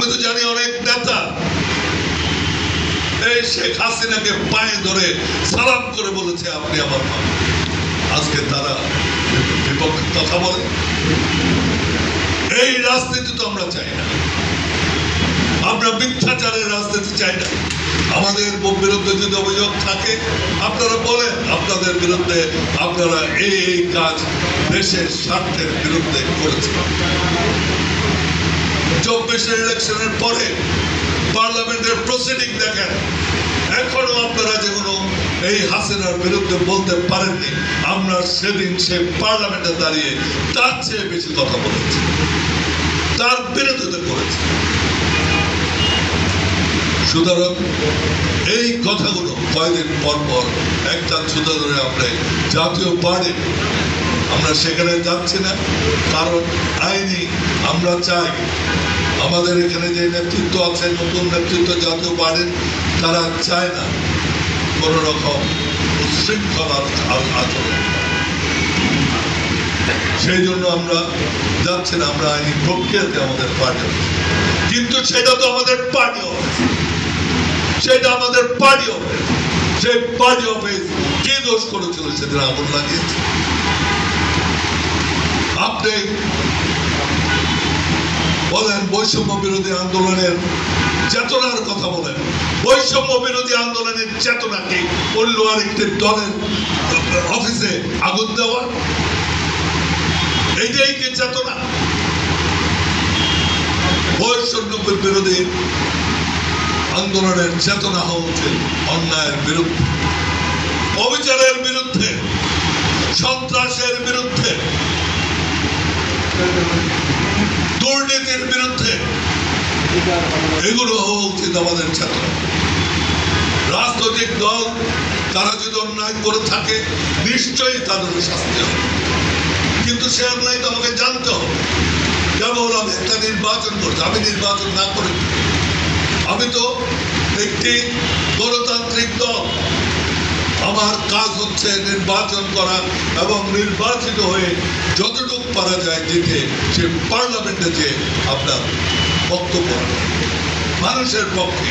আমি তো জানি অনেক নেতা। এই শেখ হাসিনাকে পায়ে ধরে সালাম করে বলেছে, আপনি আমার মা। আজকে তারা বিপক্ষে কথা বলে। এই রাজনীতি তো আমরা চাই না। আমরা মিথ্যাচারের রাজনীতি চাই না। আমাদের বিরুদ্ধে যদি অভিযোগ থাকে, আপনারা বলেন, আপনাদের বিরুদ্ধে আপনারা এই এই কাজ দেশের স্বার্থের বিরুদ্ধে করেছেন। চব্বিশের ইলেকশনের পরে পার্লামেন্টের প্রসিডিং দেখেন। এখনও আপনারা যেগুলো এই হাসিনার বিরুদ্ধে বলতে পারেননি, আমরা সেদিন সে পার্লামেন্টে দাঁড়িয়ে তার চেয়ে বেশি কথা বলেছি। তার বিরোধিতা করেছি। সুতরাং এই কথাগুলো কয়েকদিন পর পর একটা ছুতা ধরে আমরা জাতীয় পার্টি, আমরা সেখানে যাচ্ছি না, কারণ আইনি আমরা চাই আমাদের এখানে যে নেতৃত্ব আছে, নতুন নেতৃত্ব জাতীয় পার্টির, তারা চায় না কোন রকম উশৃঙ্খল আচ- আ- আচরণ। সেই জন্য আমরা যাচ্ছি না, আমরা আইনি প্রক্রিয়াতে আমাদের পার্টি কিন্তু সেটা তো আমাদের পার্টি অফিস সেটা আমাদের পার্টি অফিস সেই পার্টি অফিস কে দোষ করেছিল সেদিন আগুন লাগিয়েছে? আপনি বলেন, বৈষম্য বিরোধী আন্দোলনের চেতনার কথা বলেন। বৈষম্য বিরোধী আন্দোলনের চেতনাকে অন্য আরেকটি দলের অফিসে আগুন দেওয়া। এইটাই কি চেতনা। বৈষম্য বিরোধী আন্দোলনের চেতনা হওয়া উচিত অন্যায়ের বিরুদ্ধে, অবিচারের বিরুদ্ধে, সন্ত্রাসের বিরুদ্ধে। দুর্নীতির বিরুদ্ধে এগুলো হওয়া উচিত আমাদের চেতনা রাজনৈতিক দল, তারা যদি অন্যায় করে থাকে, নিশ্চয়ই তাদের শাস্তি হবে। কিন্তু সে অন্যায় তো আমাকে জানতে হবে। কেবল আমি একটা নির্বাচন করছি আমি নির্বাচন না করে আমি তো একটি গণতান্ত্রিক দল। আমার কাজ হচ্ছে নির্বাচন করা এবং নির্বাচিত হয়ে যতটুকু পারা যায় যেতে সে পার্লামেন্টে যে আপনার বক্তব্য মানুষের পক্ষে।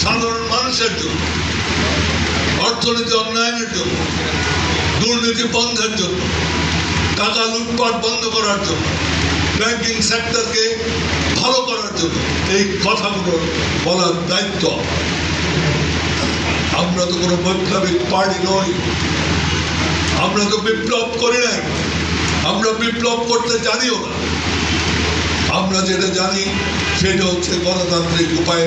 সাধারণ মানুষের জন্য। অর্থনীতি উন্নয়নের জন্য। দুর্নীতি বন্ধের জন্য। টাকা লুটপাট বন্ধ করার জন্য। ব্যাংকিং সেক্টরকে ভালো করার জন্য। এই কথাগুলো বলার দায়িত্ব। আমরা তো কোনো বৈপ্লবিক পার্টি নই। আমরা তো বিপ্লব করি নাই। আমরা বিপ্লব করতে জানিও না। আমরা যেটা জানি, সেটা হচ্ছে গণতান্ত্রিক উপায়ে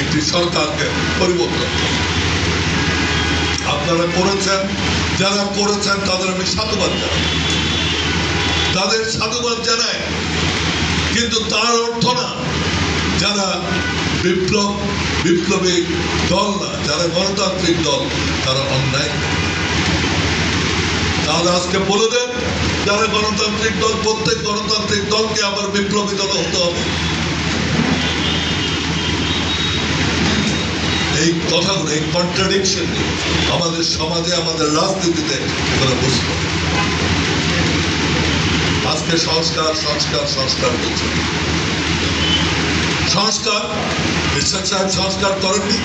একটি সরকারকে পরিবর্তন আপনারা করেছেন, যারা করেছেন, তাদের আমি সাধুবাদ জানাই। তাদের সাধুবাদ জানাই, কিন্তু তার অর্থ না যারা বিপ্লব, বিপ্লবী দল না, যারা গণতান্ত্রিক দল, তারা অন্যায়। তাহলে আজকে বলে দেন, যারা গণতান্ত্রিক দল, প্রত্যেক গণতান্ত্রিক দলকে আবার বিপ্লবী দল হতে হবে। এই কথাগুলো, এই কন্ট্রাডিকশন আমাদের সমাজে, আমাদের রাজনীতিতে বুঝতে আজকে সংস্কার সংস্কার সংস্কার বলছে সংস্কার বিশ্বাস সাহেব সংস্কার করেননি